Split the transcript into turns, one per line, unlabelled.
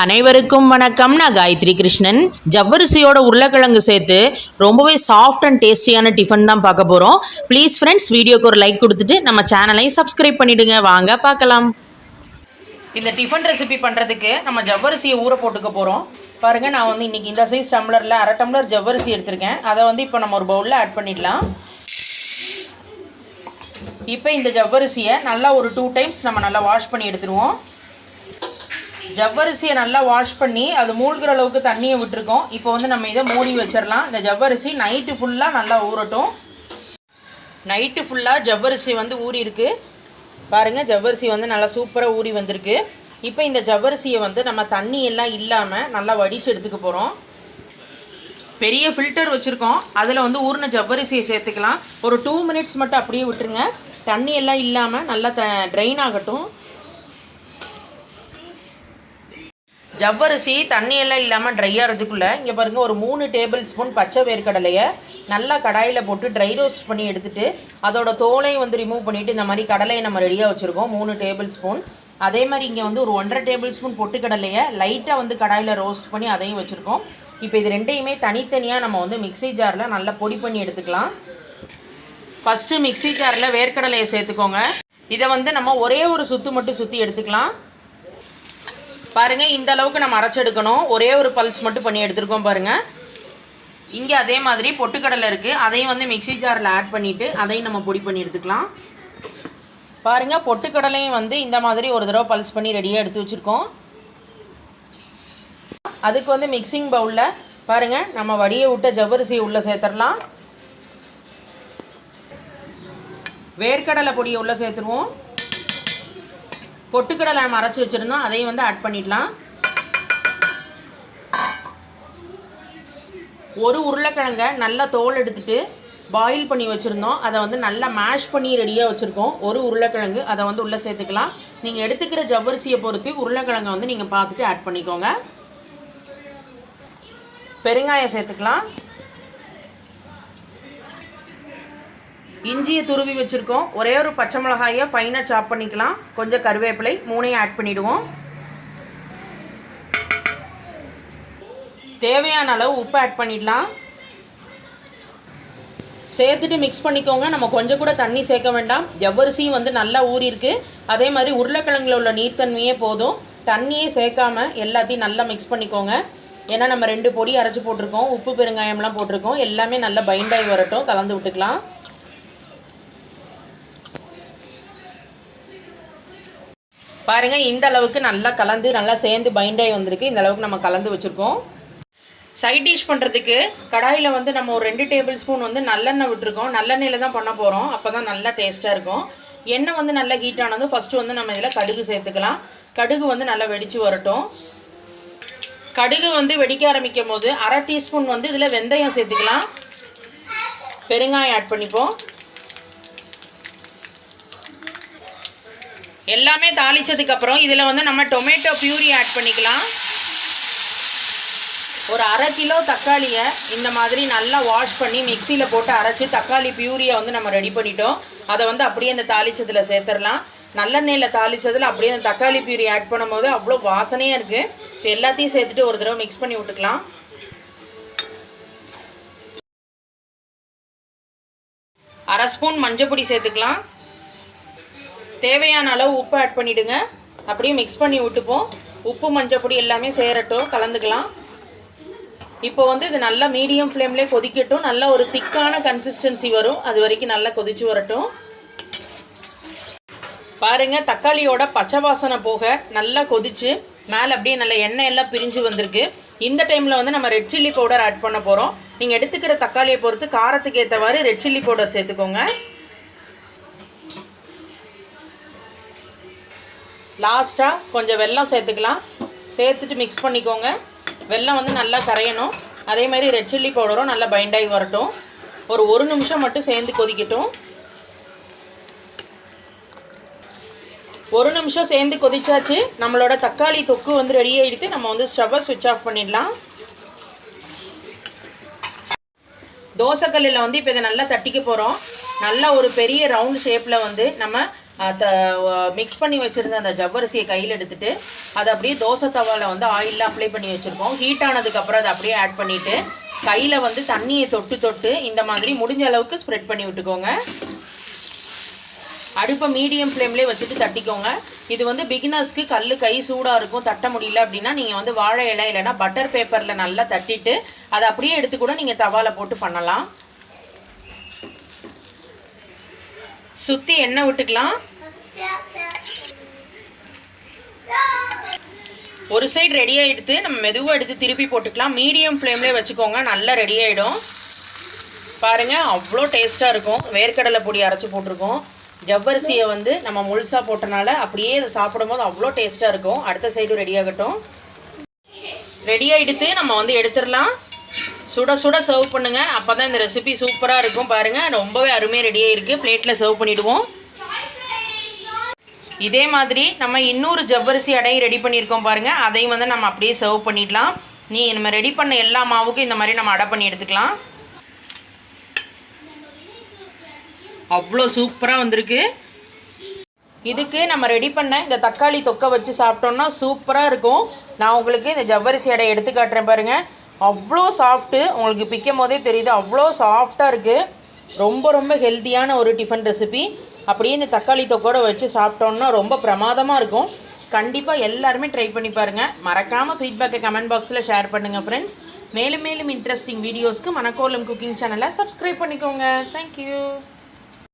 அனைவருக்கும் வணக்கம். நான் காயத்ரி கிருஷ்ணன். ஜவ்வரிசியோட உருளைக்கிழங்கு சேர்த்து ரொம்பவே சாஃப்ட் அண்ட் டேஸ்டியான டிஃபன் தான் பார்க்க போகிறோம் ப்ளீஸ் ஃப்ரெண்ட்ஸ் வீடியோக்கு ஒரு லைக் கொடுத்துட்டு நம்ம சேனலையும் சப்ஸ்கிரைப் பண்ணிவிடுங்க வாங்க பார்க்கலாம். இந்த டிஃபன் ரெசிபி பண்ணுறதுக்கு நம்ம ஜவ்வரிசியை ஊற போட்டுக்க போகிறோம் பாருங்கள் நான் வந்து இன்றைக்கி இந்த சைஸ் டம்ளரில் அரை டம்ளர் ஜவ்வரிசி எடுத்திருக்கேன். அதை வந்து இப்போ நம்ம ஒரு பவுலில் ஆட் பண்ணிடலாம். இப்போ இந்த ஜவ்வரிசியை நல்லா ஒரு டூ டைம்ஸ் நம்ம நல்லா வாஷ் பண்ணி எடுத்துருவோம். ஜவ்வரிசியை நல்லா வாஷ் பண்ணி அது மூழ்கிற அளவுக்கு தண்ணியை விட்டுருக்கோம். இப்போ வந்து நம்ம இதை மூடி வச்சிடலாம் இந்த ஜவ்வரிசி நைட்டு ஃபுல்லாக நல்லா ஊறட்டும். நைட்டு ஃபுல்லாக ஜவ்வரிசி வந்து ஊறி இருக்கு பாருங்கள் ஜவ்வரிசி வந்து நல்லா சூப்பராக ஊறி வந்திருக்கு. இப்போ இந்த ஜவ்வரிசியை வந்து நம்ம தண்ணி எல்லாம் இல்லாமல் நல்லா வடித்து எடுத்துக்க போகிறோம் பெரிய ஃபில்டர் வச்சுருக்கோம். அதில் வந்து ஊறின ஜவ்வரிசியை சேர்த்துக்கலாம். ஒரு டூ மினிட்ஸ் மட்டும் அப்படியே விட்டுருங்க. தண்ணி எல்லாம் இல்லாமல் நல்லா த ட்ரைன் ஆகட்டும். ஜவ்வரிசி தண்ணியெல்லாம் இல்லாமல் ட்ரை ஆகிறதுக்குள்ளே இங்கே பாருங்கள் ஒரு மூணு டேபிள் ஸ்பூன் பச்சை வேர்க்கடலையை நல்லா கடாயில் போட்டு ட்ரை ரோஸ்ட் பண்ணி எடுத்துகிட்டு அதோட தோலையும் வந்து ரிமூவ் பண்ணிவிட்டு இந்த மாதிரி கடலையை நம்ம ரெடியாக வச்சுருக்கோம் மூணு டேபிள் ஸ்பூன் அதே மாதிரி இங்கே வந்து ஒரு ஒன்றரை டேபிள் ஸ்பூன் பொட்டுக்கடலையை லைட்டாக வந்து கடாயில் ரோஸ்ட் பண்ணி அதையும் வச்சுருக்கோம். இப்போ இது ரெண்டையுமே தனித்தனியாக நம்ம வந்து மிக்ஸி ஜாரில் நல்லா பொடி பண்ணி எடுத்துக்கலாம். ஃபஸ்ட்டு மிக்ஸி ஜாரில் வேர்க்கடலையை சேர்த்துக்கோங்க. இதை வந்து நம்ம ஒரே ஒரு சுத்து மட்டும் சுற்றி எடுத்துக்கலாம். பாருங்கள் இந்த அளவுக்கு நம்ம அரைச்செடுக்கணும் ஒரே ஒரு பல்ஸ் மட்டும் பண்ணி எடுத்துருக்கோம் பாருங்கள் இங்கே அதே மாதிரி பொட்டுக்கடலை இருக்குது அதையும் வந்து மிக்ஸி ஜாரில் ஆட் பண்ணிவிட்டு அதையும் நம்ம பொடி பண்ணி எடுத்துக்கலாம். பாருங்கள் பொட்டுக்கடலையும் வந்து இந்த மாதிரி ஒரு தடவை பல்ஸ் பண்ணி ரெடியாக எடுத்து வச்சுருக்கோம். அதுக்கு வந்து மிக்சிங் பவுலில் பாருங்கள் நம்ம வடியை விட்ட ஜவ்வரிசியை உள்ளே சேர்த்துடலாம். வேர்க்கடலை பொடியை உள்ளே சேர்த்துருவோம். பொட்டுக்கடலை நம்ம அரைச்சி வச்சுருந்தோம். அதையும் வந்து ஆட் பண்ணிடலாம். ஒரு உருளைக்கிழங்க நல்லா தோல் எடுத்துட்டு பாயில் பண்ணி வச்சுருந்தோம். அதை வந்து நல்லா மேஷ் பண்ணி ரெடியாக வச்சுருக்கோம். ஒரு உருளைக்கிழங்கு அதை வந்து உள்ளே சேர்த்துக்கலாம். நீங்கள் எடுத்துக்கிற ஜவ்வரிசியை பொறுத்து உருளைக்கிழங்கை வந்து நீங்கள் பார்த்துட்டு ஆட் பண்ணிக்கோங்க. பெருங்காயம் சேர்த்துக்கலாம். இஞ்சியை துருவி வச்சுருக்கோம். ஒரே ஒரு பச்சை மிளகாயை ஃபைனாக சாப் பண்ணிக்கலாம். கொஞ்சம் கருவேப்பிலை மூணையும் ஆட் பண்ணிவிடுவோம் தேவையான அளவு உப்பு ஆட் பண்ணிடலாம். சேர்த்துட்டு மிக்ஸ் பண்ணிக்கோங்க. நம்ம கொஞ்சம் கூட தண்ணி சேர்க்க வேண்டாம். எவ்வரிசியும் வந்து நல்லா ஊறிருக்கு அதே மாதிரி உருளைக்கிழங்குல உள்ள நீர்த்தன்மையே போதும். தண்ணியே சேர்க்காமல் எல்லாத்தையும் நல்லா மிக்ஸ் பண்ணிக்கோங்க. ஏன்னா நம்ம ரெண்டு பொடி அரைச்சி போட்டிருக்கோம். உப்பு பெருங்காயம்லாம் போட்டிருக்கோம். எல்லாமே நல்லா பைண்டாகி வரட்டும். கலந்து விட்டுக்கலாம். பாருங்கள் இந்த அளவுக்கு நல்லா கலந்து நல்லா சேர்ந்து பைண்டாகி வந்திருக்கு. இந்த அளவுக்கு நம்ம கலந்து வச்சுருக்கோம். சைட் டிஷ் பண்ணுறதுக்கு கடாயில் வந்து நம்ம ஒரு ரெண்டு டேபிள் ஸ்பூன் வந்து நல்லெண்ணெய் விட்டுருக்கோம். நல்லெண்ணெயில் தான் பண்ண போகிறோம் அப்போ தான் நல்லா டேஸ்ட்டாக இருக்கும். எண்ணெய் வந்து நல்லா ஹீட் ஆனது ஃபஸ்ட்டு வந்து நம்ம இதில் கடுகு சேர்த்துக்கலாம். கடுகு வந்து நல்லா வெடித்து வரட்டும். கடுகு வந்து வெடிக்க ஆரம்பிக்கும் போது அரை டீஸ்பூன் வந்து இதில் வெந்தயம் சேர்த்துக்கலாம். பெருங்காயம் ஆட் பண்ணிப்போம். எல்லாமே தாளிச்சதுக்கப்புறம் இதில் வந்து நம்ம டொமேட்டோ பியூரி ஆட் பண்ணிக்கலாம். ஒரு அரை கிலோ தக்காளியை இந்த மாதிரி நல்லா வாஷ் பண்ணி மிக்சியில் போட்டு அரைச்சி தக்காளி பியூரியை வந்து நம்ம ரெடி பண்ணிட்டோம். அதை வந்து அப்படியே அந்த தாளிச்சதில் சேர்த்துடலாம். நல்லெண்ணெயில் தாளிச்சதில் அப்படியே அந்த தக்காளி பியூரி ஆட் பண்ணும்போது அவ்வளோ வாசனையாக இருக்குது இப்போ எல்லாத்தையும் சேர்த்துட்டு ஒரு தடவை மிக்ஸ் பண்ணி விட்டுக்கலாம். அரை ஸ்பூன் மஞ்சள் பொடி சேர்த்துக்கலாம். தேவையான அளவு உப்பு ஆட் பண்ணிவிடுங்க அப்படியே மிக்ஸ் பண்ணி விட்டுப்போம். உப்பு மஞ்சள் பொடி எல்லாமே சேரட்டும். கலந்துக்கலாம். இப்போ வந்து இது நல்லா மீடியம் ஃப்ளேம்லேயே கொதிக்கட்டும். நல்ல ஒரு திக்கான கன்சிஸ்டன்சி வரும். அது வரைக்கும் நல்லா கொதிச்சு வரட்டும். பாருங்கள் தக்காளியோட பச்சை வாசனை போக நல்லா கொதிச்சு மேலே அப்படியே நல்லா எண்ணெய் எல்லாம் பிரிஞ்சு வந்திருக்கு. இந்த டைமில் வந்து நம்ம ரெட் சில்லி பவுடர் ஆட் பண்ண போகிறோம் நீங்கள் எடுத்துக்கிற தக்காளியை பொறுத்து காரத்துக்கு ஏற்றவாறு ரெட் சில்லி பவுடர் சேர்த்துக்கோங்க. லாஸ்ட்டாக கொஞ்சம் வெல்லம் சேர்த்துக்கலாம். சேர்த்துட்டு மிக்ஸ் பண்ணிக்கோங்க. வெல்லம் வந்து நல்லா கரையணும். அதே மாதிரி ரெட் சில்லி பவுடரும் நல்லா பைண்டாகி வரட்டும். ஒரு ஒரு நிமிஷம் மட்டும் சேர்ந்து கொதிக்கட்டும். ஒரு நிமிஷம் சேர்ந்து கொதிச்சாச்சு. நம்மளோட தக்காளி தொக்கு வந்து ரெடி ஆகிடுத்து நம்ம வந்து ஸ்டவ்வை சுவிட்ச் ஆஃப் பண்ணிடலாம். தோசைக்கல்லில் வந்து இப்போ இதை நல்லா தட்டிக்க போகிறோம் நல்லா ஒரு பெரிய ரவுண்ட் ஷேப்பில் வந்து நம்ம மிக்ஸ் பண்ணி வச்சுருந்த அந்த ஜவ்வரிசியை கையில் எடுத்துட்டு அதை அப்படியே தோசை தவாவில் வந்து ஆயிலில் அப்ளை பண்ணி வச்சுருக்கோம் ஹீட் ஆனதுக்கப்புறம் அதை அப்படியே ஆட் பண்ணிவிட்டு கையில் வந்து தண்ணியை தொட்டு தொட்டு இந்த மாதிரி முடிஞ்ச அளவுக்கு ஸ்ப்ரெட் பண்ணி விட்டுக்கோங்க. அடுப்பை மீடியம் ஃப்ளேம்லேயே வச்சுட்டு தட்டிக்கோங்க. இது வந்து பிகினர்ஸ்க்கு கல் கை சூடாக இருக்கும் தட்ட முடியல அப்படின்னா நீங்கள் வந்து வாழை இலை இல்லைன்னா பட்டர் பேப்பரில் நல்லா தட்டிட்டு அதை அப்படியே எடுத்து கூட நீங்கள் தவாவில் போட்டு பண்ணலாம். சுற்றி எண்ணெய் விட்டுக்கலாம். ஒரு சைடு ரெடி ஆகிடுத்து நம்ம மெதுவாக எடுத்து திருப்பி போட்டுக்கலாம். மீடியம் ஃப்ளேம்லேயே வச்சுக்கோங்க நல்லா ரெடி ஆகிடும் பாருங்கள் அவ்வளோ டேஸ்ட்டாக இருக்கும். வேர்க்கடலை பொடி அரைச்சி போட்டிருக்கோம். ஜவ்வரிசியை வந்து நம்ம முழுசாக போட்டனால அப்படியே இதை சாப்பிடும்போது அவ்வளோ டேஸ்ட்டாக இருக்கும். அடுத்த சைடும் ரெடி ஆகட்டும். ரெடி ஆகிடுத்து நம்ம வந்து எடுத்துடலாம். சுட சுட சர்வ் பண்ணுங்கள் அப்போ தான் இந்த ரெசிபி சூப்பராக இருக்கும் பாருங்கள் ரொம்பவே அருமையாக ரெடியாக இருக்குது பிளேட்டில் சர்வ் பண்ணிவிடுவோம் இதே மாதிரி நம்ம இன்னொரு ஜவ்வரிசி அடையும் ரெடி பண்ணியிருக்கோம் பாருங்கள் அதையும் வந்து நம்ம அப்படியே சர்வ் பண்ணிடலாம். நீ நம்ம ரெடி பண்ண எல்லா மாவுக்கும் இந்த மாதிரி நம்ம அடை பண்ணி எடுத்துக்கலாம். அவ்வளோ சூப்பராக வந்திருக்கு. இதுக்கு நம்ம ரெடி பண்ண இந்த தக்காளி தொக்கை வச்சு சாப்பிட்டோம்னா சூப்பராக இருக்கும். நான் உங்களுக்கு இந்த ஜவ்வரிசி அடை எடுத்து காட்டுறேன் பாருங்கள் அவ்வளோ சாஃப்ட்டு உங்களுக்கு பிக்கும் போதே தெரியுது. அவ்வளோ சாஃப்டாக இருக்குது ரொம்ப ரொம்ப ஹெல்த்தியான ஒரு டிஃபன் ரெசிபி அப்படியே இந்த தக்காளி தொக்கோட வச்சு சாப்பிட்டோன்னா ரொம்ப பிரமாதமாக இருக்கும். கண்டிப்பாக எல்லாருமே ட்ரை பண்ணி பாருங்கள் மறக்காமல் ஃபீட்பேக்கை கமெண்ட் பாக்ஸில் ஷேர் பண்ணுங்கள் ஃப்ரெண்ட்ஸ் மேலும் மேலும் இன்ட்ரெஸ்டிங் வீடியோஸ்க்கு மணக்கோலம் குக்கிங் சேனலை சப்ஸ்கிரைப் பண்ணிக்கோங்க. Thank you